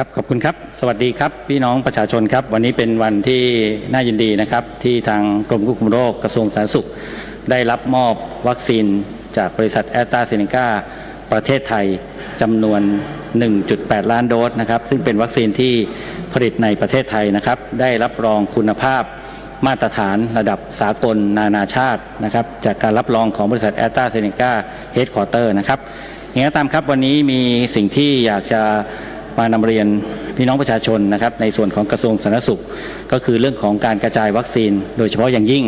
ครับขอบคุณครับ สวัสดีครับ พี่น้องประชาชนครับ วันนี้เป็นวันที่น่ายินดีนะครับ ที่ทางกรมควบคุมโรคกระทรวงสาธารณสุข ได้รับมอบวัคซีน จากบริษัทแอสตราเซเนกาประเทศไทยจำนวน 1.8 ล้านโดสนะครับ ซึ่งเป็นวัคซีนที่ผลิตในประเทศไทยนะครับ ได้รับรองคุณภาพมาตรฐานระดับสากลนานาชาตินะครับ จากการรับรองของบริษัทแอสตราเซเนกาเฮดคอร์เตอร์นะครับอย่างไรก็ตามครับวันนี้มีสิ่งที่อยากจะ มานำเรียนพี่น้องประชาชนนะครับในส่วนของกระทรวงสาธารณสุข ก็คือเรื่องของการกระจายวัคซีน โดยเฉพาะอย่างยิ่ง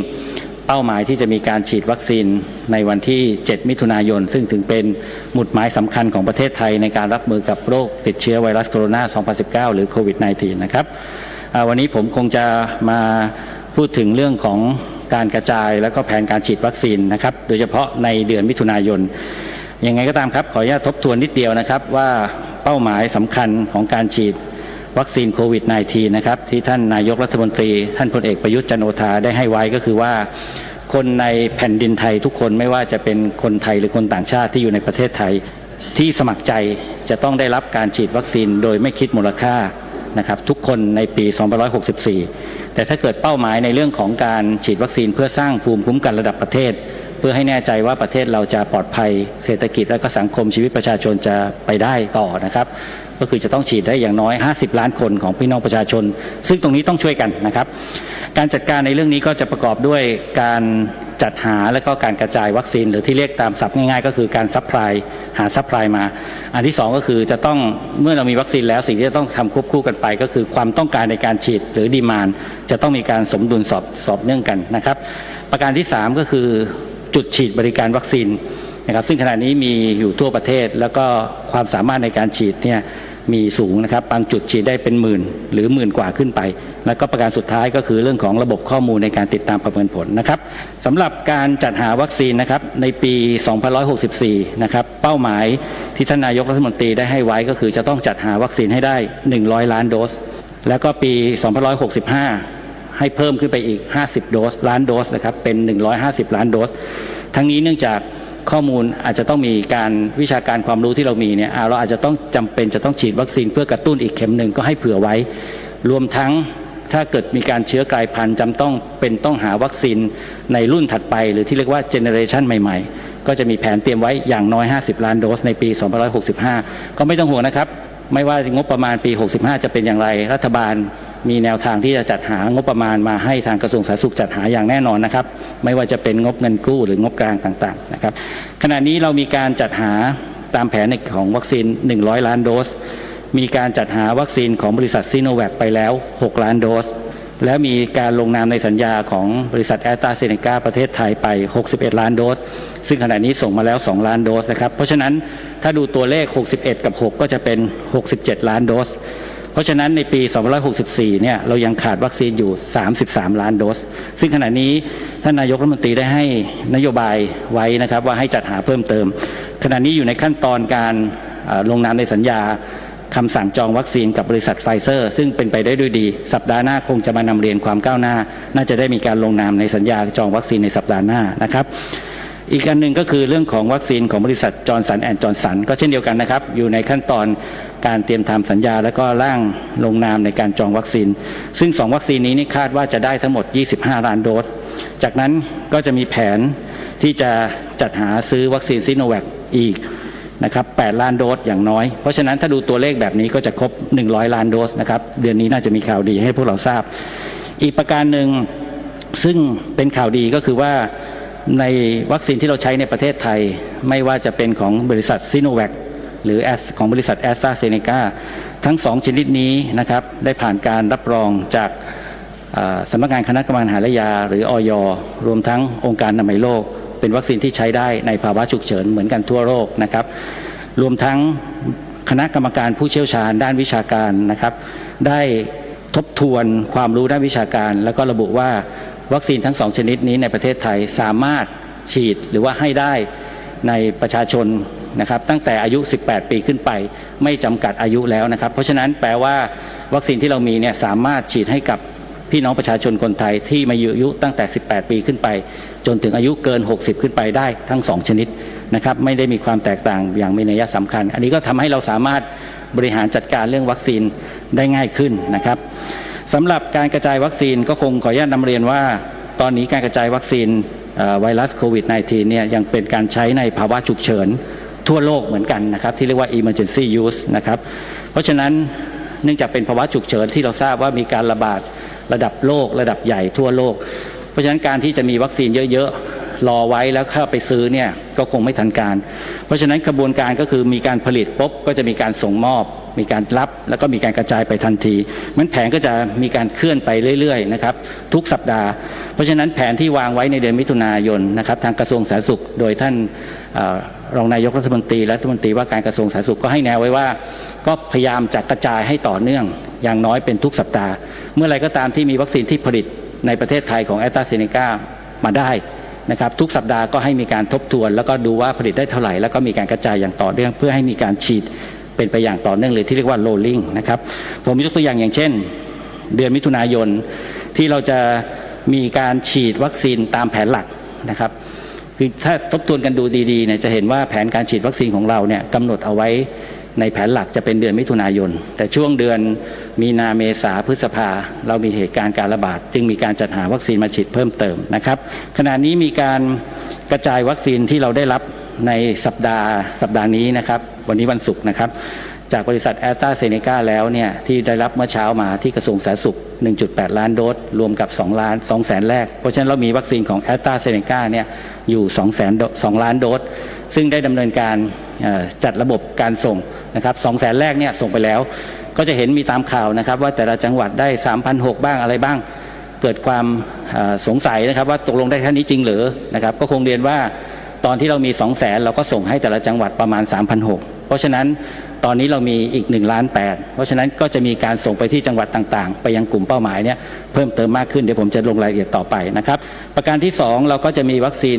เป้าหมายที่จะมีการฉีดวัคซีนในวันที่ 7 มิถุนายน ซึ่งถึงเป็นหมุดหมายสำคัญของประเทศไทยในการรับมือกับโรคติดเชื้อไวรัสโคโรนา 2019 หรือโควิด -19 นะครับวันนี้ผมคงจะมาพูดถึงเรื่องของการกระจายและก็แผนการฉีดวัคซีนนะครับ โดยเฉพาะในเดือนมิถุนายนยังไงก็ตามครับ ขออนุญาตทบทวนนิดเดียวนะครับว่า เป้าหมายสำคัญของการฉีดวัคซีนโควิด -19 นะครับที่ท่านนายกรัฐมนตรี ท่านพลเอกประยุทธ์จันโอชาได้ให้ไว้ก็คือว่า คนในแผ่นดินไทยทุกคนไม่ว่าจะเป็นคนไทยหรือคนต่างชาติที่อยู่ในประเทศไทย ที่สมัครใจจะต้องได้รับการฉีดวัคซีนโดยไม่คิดมูลค่านะครับทุกคนในปี 2564 แต่ถ้าเกิดเป้าหมายในเรื่องของการฉีดวัคซีนเพื่อสร้างภูมิคุ้มกันระดับประเทศ เพื่อให้แน่ใจว่าประเทศเราจะปลอดภัยเศรษฐกิจและก็สังคมชีวิตประชาชนจะไปได้ต่อนะครับ ก็คือจะต้องฉีดได้อย่างน้อย 50 ล้านคนของพี่น้องประชาชน ซึ่งตรงนี้ต้องช่วยกันนะครับ การจัดการในเรื่องนี้ก็จะประกอบด้วยการจัดหาและก็การกระจายวัคซีน หรือที่เรียกตามศัพท์ง่ายๆ ก็คือการซัพพลายหาซัพพลายมา อันที่สองก็คือจะต้องเมื่อเรามีวัคซีนแล้วสิ่งที่จะต้องทำควบคู่กันไป ก็คือความต้องการในการฉีดหรือดีมานจะต้องมีการสมดุลสอบสอบเนื่องกันนะครับ ประการที่สามก็คือ จุดฉีดบริการวัคซีนนะครับซึ่งขณะนี้มีอยู่ทั่วประเทศ แล้วก็ความสามารถในการฉีดเนี่ยมีสูงนะครับบางจุดฉีดได้เป็นหมื่น หรือหมื่นกว่าขึ้นไป แล้วก็ประการสุดท้ายก็คือเรื่องของระบบข้อมูลในการติดตามประเมินผลนะครับสำหรับการจัดหาวัคซีนนะครับในปี2564 นะครับเป้าหมายที่ท่านนายกรัฐมนตรีได้ให้ไว้ก็คือจะต้องจัดหาวัคซีนให้ได้ 100 ล้านโดส แล้วก็ปี2565 ให้เพิ่มขึ้นไปอีก 50 โดส ล้านโดสนะครับ เป็น 150 ล้านโดส ทั้งนี้เนื่องจากข้อมูลอาจจะต้องมีการวิชาการความรู้ที่เรามีเนี่ยเราอาจจะต้องจำเป็นจะต้องฉีดวัคซีนเพื่อกระตุ้นอีกเข็มหนึ่งก็ให้เผื่อไว้ รวมทั้งถ้าเกิดมีการเชื้อกลายพันธุ์จำต้องเป็นต้องหาวัคซีนในรุ่นถัดไป หรือที่เรียกว่าเจเนเรชันใหม่ๆ ก็จะมีแผนเตรียมไว้อย่างน้อย 50 ล้านโดสในปี 2565 ก็ไม่ต้องห่วงนะครับ ไม่ว่างบประมาณปี 65 จะเป็นอย่างไรรัฐบาล มีแนวทางที่จะจัดหางบประมาณมาให้ทางกระทรวงสาธารณสุขจัดหาอย่างแน่นอนนะครับ ไม่ว่าจะเป็นงบเงินกู้หรืองบกลางต่างๆนะครับ ขณะนี้เรามีการจัดหาตามแผนในของวัคซีน 100 ล้านโดส มีการจัดหาวัคซีนของบริษัทซีโนแวคไปแล้ว 6 ล้านโดส แล้วมีการลงนามในสัญญาของบริษัทแอสตราเซเนกาประเทศไทยไป 61 ล้านโดส ซึ่งขณะนี้ส่งมาแล้ว 2 ล้านโดสนะครับ เพราะฉะนั้นถ้าดูตัวเลข 61 กับ 6 ก็จะเป็น 67 ล้านโดส เพราะฉะนั้นในปี 2564 เนี่ยเรายังขาดวัคซีนอยู่ 33 ล้านโดส ซึ่งขณะนี้ท่านนายกรัฐมนตรีได้ให้นโยบายไว้นะครับว่าให้จัดหาเพิ่มเติม ขณะนี้อยู่ในขั้นตอนการลงนามในสัญญาคำสั่งจองวัคซีนกับบริษัทไฟเซอร์ ซึ่งเป็นไปได้ด้วยดี สัปดาห์หน้าคงจะมานำเรียนความก้าวหน้า น่าจะได้มีการลงนามในสัญญาจองวัคซีนในสัปดาห์หน้านะครับ อีกอันหนึ่งก็คือเรื่องของวัคซีนของบริษัทจอร์นสันแอนด์จอร์นสันก็เช่นเดียวกันนะครับ อยู่ในขั้นตอนการเตรียมทำสัญญา แล้วก็ร่างลงนามในการจองวัคซีน ซึ่ง 2 วัคซีนนี้นี่คาดว่าจะได้ทั้งหมด 25 ล้านโดส จากนั้นก็จะมีแผนที่จะจัดหาซื้อวัคซีนซิโนแวคอีกนะครับ 8 ล้านโดสอย่างน้อย เพราะฉะนั้นถ้าดูตัวเลขแบบนี้ก็จะครบ 100 ล้านโดสนะครับ เดือนนี้น่าจะมีข่าวดีให้พวกเราทราบ อีกประการหนึ่งซึ่งเป็นข่าวดีก็คือว่า ในวัคซีนที่เราใช้ในประเทศไทย ไม่ว่าจะเป็นของบริษัทซิโนแวคหรือของบริษัทแอสตราเซเนกาทั้งสองชนิดนี้นะครับได้ผ่านการรับรองจากสำนักงานคณะกรรมการอาหารและยา หรืออยรวมทั้งองค์การอนามัยโลก เป็นวัคซีนที่ใช้ได้ในภาวะฉุกเฉินเหมือนกันทั่วโลกนะครับ รวมทั้งคณะกรรมการผู้เชี่ยวชาญด้านวิชาการนะครับ ได้ทบทวนความรู้ด้านวิชาการ แล้วก็ระบุว่า วัคซีนทั้งสองชนิดนี้ในประเทศไทยสามารถฉีดหรือว่าให้ได้ในประชาชนนะครับตั้งแต่อายุ 18 ปีขึ้นไป ไม่จำกัดอายุแล้วนะครับ เพราะฉะนั้นแปลว่าวัคซีนที่เรามีเนี่ยสามารถฉีดให้กับพี่น้องประชาชนคนไทยที่มาอายุตั้งแต่ 18 ปีขึ้นไป จนถึงอายุเกิน 60 ขึ้นไปได้ทั้ง 2 ชนิดนะครับไม่ได้มีความแตกต่างอย่างมีนัยสำคัญ อันนี้ก็ทำให้เราสามารถบริหารจัดการเรื่องวัคซีนได้ง่ายขึ้นนะครับ สำหรับการกระจายวัคซีนก็คงขออนุญาตนำเรียนว่า ตอนนี้การกระจายวัคซีนไวรัสโควิด -19 เนี่ยยังเป็นการใช้ในภาวะฉุกเฉินทั่วโลกเหมือนกันนะครับ ที่เรียกว่า emergency use นะครับเพราะฉะนั้นเนื่องจากเป็นภาวะฉุกเฉินที่เราทราบว่ามีการระบาดระดับโลก ระดับใหญ่ทั่วโลก เพราะฉะนั้นการที่จะมีวัคซีนเยอะๆ รอไว้แล้วเข้าไปซื้อเนี่ยก็คงไม่ทันการ เพราะฉะนั้นกระบวนการก็คือมีการผลิตปุ๊บก็จะมีการส่งมอบ มีการรับแล้วก็มีการกระจายไปทันทีมันแผนก็จะมีการเคลื่อนไปเรื่อยๆนะครับทุกสัปดาห์ เพราะฉะนั้นแผนที่วางไว้ในเดือนมิถุนายนนะครับทางกระทรวงสาธารณสุข โดยท่านอรองนายกรัฐมนตรีและรัฐมนตรีว่าการกระทรวงสาธารณสุขก็ให้แนวไว้ว่า ก็พยายามจะกระจายให้ต่อเนื่อง อย่างน้อยเป็นทุกสัปดาห์ เมื่อไรก็ตามที่มีวัคซีนที่ผลิตในประเทศไทยของแอตตาเซเนกามาได้นะครับทุกสัปดาห์ก็ให้มีการทบทวน แล้วก็ดูว่าผลิตได้เท่าไหร่ แล้วก็มีการกระจายอย่างต่อเนื่องเพื่อให้มีการฉีด เป็นไปอย่างต่อเนื่องเลยที่เรียกว่า rolling นะครับผมยกตัวอย่างอย่างเช่น เดือนมิถุนายนที่เราจะมีการฉีดวัคซีนตามแผนหลักนะครับคือถ้าทบทวนกันดูดีๆเนี่ยจะเห็นว่าแผนการฉีดวัคซีนของเราเนี่ยกำหนดเอาไว้ในแผนหลักจะเป็นเดือนมิถุนายน แต่ช่วงเดือนมีนาเมษาพฤษภา เรามีเหตุการณ์การระบาด จึงมีการจัดหาวัคซีนมาฉีดเพิ่มเติมนะครับขณะนี้มีการกระจายวัคซีนที่เราได้รับในสัปดาห์สัปดาห์นี้นะครับ วันนี้วันศุกร์นะครับ จากบริษัทแอสตราเซเนกาแล้วเนี่ยที่ได้รับเมื่อเช้ามาที่กระทรวงสาธารณสุข 1.8 ล้านโดส รวมกับ 2 ล้าน2แสนแรก เพราะฉะนั้นเรามีวัคซีนของแอสตราเซเนกาเนี่ยอยู่2แสน2ล้านโดส ซึ่งได้ดำเนินการจัดระบบการส่งนะครับ2แสนแรกเนี่ยส่งไปแล้ว ก็จะเห็นมีตามข่าวนะครับว่าแต่ละจังหวัดได้3,600บ้างอะไรบ้างเกิดความสงสัยนะครับว่าตกลงได้แค่นี้จริงหรือนะครับก็คงเรียนว่าตอนที่เรามี 2 0 0แสนเราก็ส่งให้แต่ละจังหวัดประมาณ 3,600 เพราะฉะนั้นตอนนี้เรามีอีก1ล้าน8เพราะฉะนั้นก็จะมีการส่งไปที่จังหวัดต่างๆ ไปยังกลุ่มเป้าหมายเนี่ยเพิ่มเติมมากขึ้นเดี๋ยวผมจะลงรายละเอียดต่อไปนะครับ ประการที่ 2 เราก็จะมีวัคซีน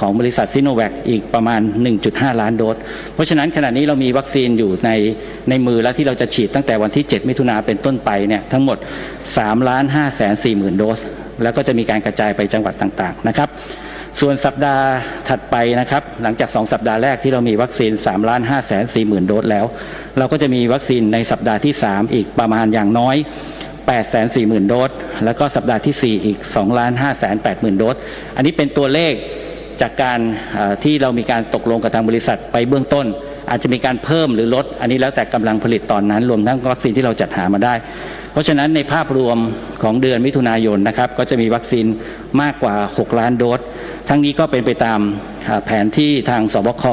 ของบริษัทซิโนแวคอีกประมาณ 1.5 ล้านโดส เพราะฉะนั้นขณะนี้เรามีวัคซีนอยู่ในในมือแล้วที่เราจะฉีดตั้งแต่วันที่ 7 มิถุนาเป็นต้นไปเนี่ยทั้งหมด3ล้าน5แสน4หมื่นโดส แล้วก็จะมีการกระจายไปจังหวัดต่างๆนะครับ ส่วนสัปดาห์ถัดไปนะครับ หลังจาก 2 สัปดาห์แรกที่เรามีวัคซีน3ล้าน5แสน4หมื่นโดสแล้ว เราก็จะมีวัคซีนในสัปดาห์ที่ 3 อีกประมาณอย่างน้อย8 4 0 0 0 0 โดส แล้วก็สัปดาห์ที่ 4 อีก2ล้าน5แสน8หมื่นโดส อันนี้เป็นตัวเลขจากการที่เรามีการตกลงกับทางบริษัทไปเบื้องต้น อาจจะมีการเพิ่มหรือลด อันนี้แล้วแต่กำลังผลิตตอนนั้น รวมทั้งวัคซีนที่เราจัดหามาได้ เพราะฉะนั้นในภาพรวมของเดือนมิถุนายนนะครับก็จะมีวัคซีนมากกว่า 6 ล้านโดส ทั้งนี้ก็เป็นไปตามแผนที่ทางสบค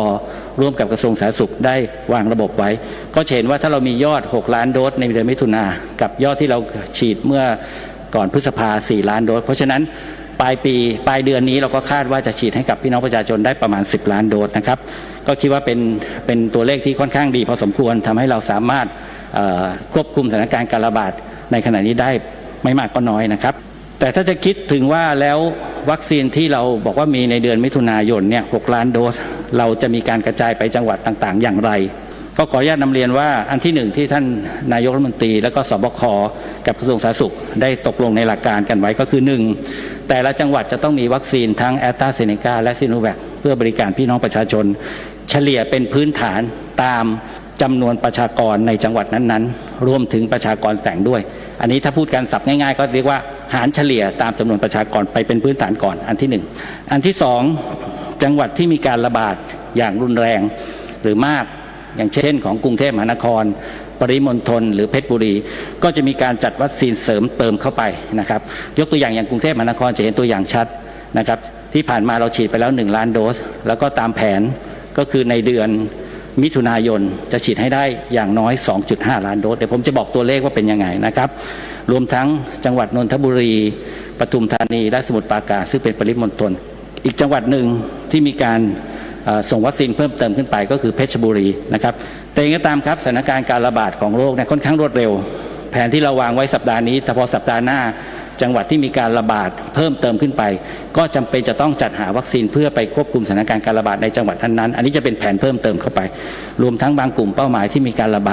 ร่วมกับกระทรวงสาธารณสุขได้วางระบบไว้ ก็เห็นว่าถ้าเรามียอด 6 ล้านโดสในเดือนมิถุนากับยอดที่เราฉีดเมื่อก่อนพฤษภา4ล้านโดส เพราะฉะนั้น ปลายปีปลายเดือนนี้เราก็คาดว่าจะฉีดให้กับพี่น้องประชาชนได้ประมาณ 10 ล้านโดสนะครับ ก็คิดว่าเป็นเป็นตัวเลขที่ค่อนข้างดีพอสมควรทำให้เราสามารถควบคุมสถานการณ์การระบาดในขณะนี้ได้ไม่มากก็น้อยนะครับ แต่ถ้าจะคิดถึงว่าแล้ววัคซีนที่เราบอกว่ามีในเดือนมิถุนายนเนี่ย6ล้านโดส เราจะมีการกระจายไปจังหวัดต่างๆ อย่างไร ก็ขออนุญาตนำเรียนว่าอันที่หนึ่งที่ท่านนายกรัฐมนตรี และก็สบคกับกระทรวงสาธารณสุข ได้ตกลงในหลักการกันไว้ก็คือหนึ่งแต่ละจังหวัดจะต้องมีวัคซีนทั้งแอสตราเซเนกาและซิโนแวคเพื่อบริการพี่น้องประชาชน เฉลี่ยเป็นพื้นฐานตามจำนวนประชากรในจังหวัดนั้นๆ รวมถึงประชากรแต่งด้วย อันนี้ถ้าพูดกันสับง่ายๆ ก็เรียกว่าหารเฉลี่ยตามจำนวนประชากรไปเป็นพื้นฐานก่อนอันที่หนึ่งอันที่สองจังหวัดที่มีการระบาดอย่างรุนแรงหรือมาก อย่างเช่นของกรุงเทพมหานคร ปริมณฑลหรือเพชรบุรี ก็จะมีการจัดวัคซีนเสริมเติมเข้าไปนะครับ ยกตัวอย่างอย่างกรุงเทพมหานครจะเห็นตัวอย่างชัดนะครับ ที่ผ่านมาเราฉีดไปแล้ว 1 ล้านโดส แล้วก็ตามแผนก็คือในเดือนมิถุนายนจะฉีดให้ได้อย่างน้อย 2.5 ล้านโดส เดี๋ยวผมจะบอกตัวเลขว่าเป็นยังไงนะครับ รวมทั้งจังหวัดนนทบุรี ปทุมธานี และสมุทรปราการซึ่งเป็นปริมณฑล อีกจังหวัดหนึ่งที่มีการ ส่งวัคซีนเพิ่มเติมขึ้นไปก็คือเพชรบุรีนะครับแต่ยังไงก็ตามครับสถานการณ์การระบาดของโรคเนี่ยค่อนข้างรวดเร็ว แผนที่เราวางไว้สัปดาห์นี้แต่พอสัปดาห์หน้าจังหวัดที่มีการระบาดเพิ่มเติมขึ้นไป ก็จำเป็นจะต้องจัดหาวัคซีนเพื่อไปควบคุมสถานการณ์การระบาดในจังหวัดนั้นๆอันนี้จะเป็นแผนเพิ่มเติมเข้าไป รวมทั้งบางกลุ่มเป้าหมายที่มีการระบาด